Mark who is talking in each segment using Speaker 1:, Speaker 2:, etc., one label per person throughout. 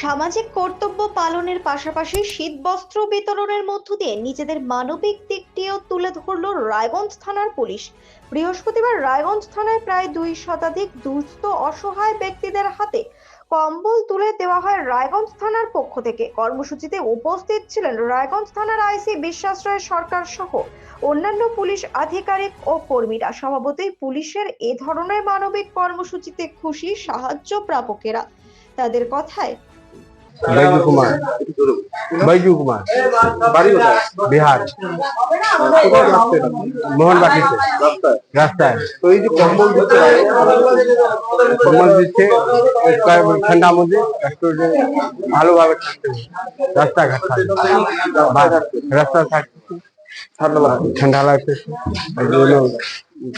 Speaker 1: সামাজিক কর্তব্য পালনের পাশাপাশি শীত বস্ত্র বিতরণের মধ্য দিয়ে নিজেদের মানবিক দিকটিও তুলে ধরল রায়গঞ্জ থানার পুলিশ। বৃহস্পতিবার রায়গঞ্জ থানায় প্রায় দুই শতাধিক দুস্থ, অসহায় ব্যক্তিদের হাতে কম্বল তুলে দেওয়া হয় রায়গঞ্জ থানার পক্ষ থেকে। কর্মসূচিতে উপস্থিত ছিলেন রায়গঞ্জ থানার আইসি বিশ্বাস রায় সরকার সহ অন্যান্য পুলিশ আধিকারিক ও কর্মীরা। স্বভাবতই পুলিশের এ ধরনের মানবিক কর্মসূচিতে খুশি সাহায্য প্রাপকেরা। তাদের কথায়
Speaker 2: बैजू कुमार बैजू कुमार
Speaker 3: বাড়ি কোথায়
Speaker 2: बिहार
Speaker 3: কোথায় রাস্তায় এটা?
Speaker 2: मोहन बाटी से
Speaker 3: রাস্তায়
Speaker 2: रास्ता है
Speaker 3: তো এই যে কম্বল দিচ্ছে
Speaker 2: কম্বল দিচ্ছে একটা ঠান্ডা মধ্যে একটু যে ভালোভাবে থাকতে হবে রাস্তাঘাট থাকবে বা- রাস্তা থাকতে
Speaker 3: ঠান্ডা লাগছে
Speaker 2: ঠান্ডা লাগতেছে এই জন্য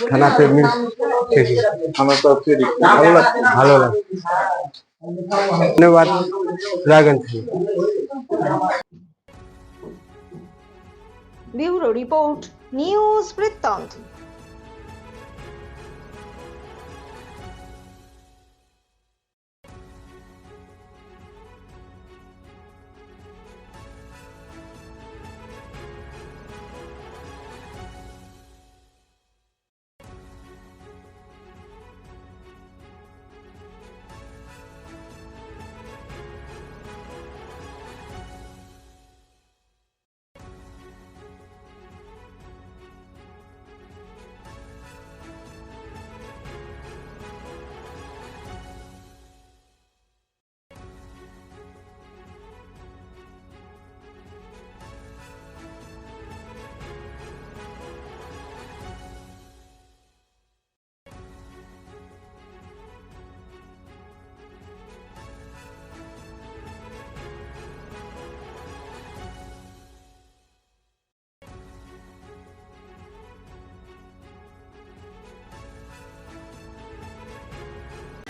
Speaker 2: থানাতে মিল থেকে
Speaker 3: আমার তো হচ্ছে এদিক। ভালো লাগছে
Speaker 2: ভালো লাগে धन्यवाद। रागन
Speaker 1: ब्यूरो रिपोर्ट न्यूज़ वृत्तांत।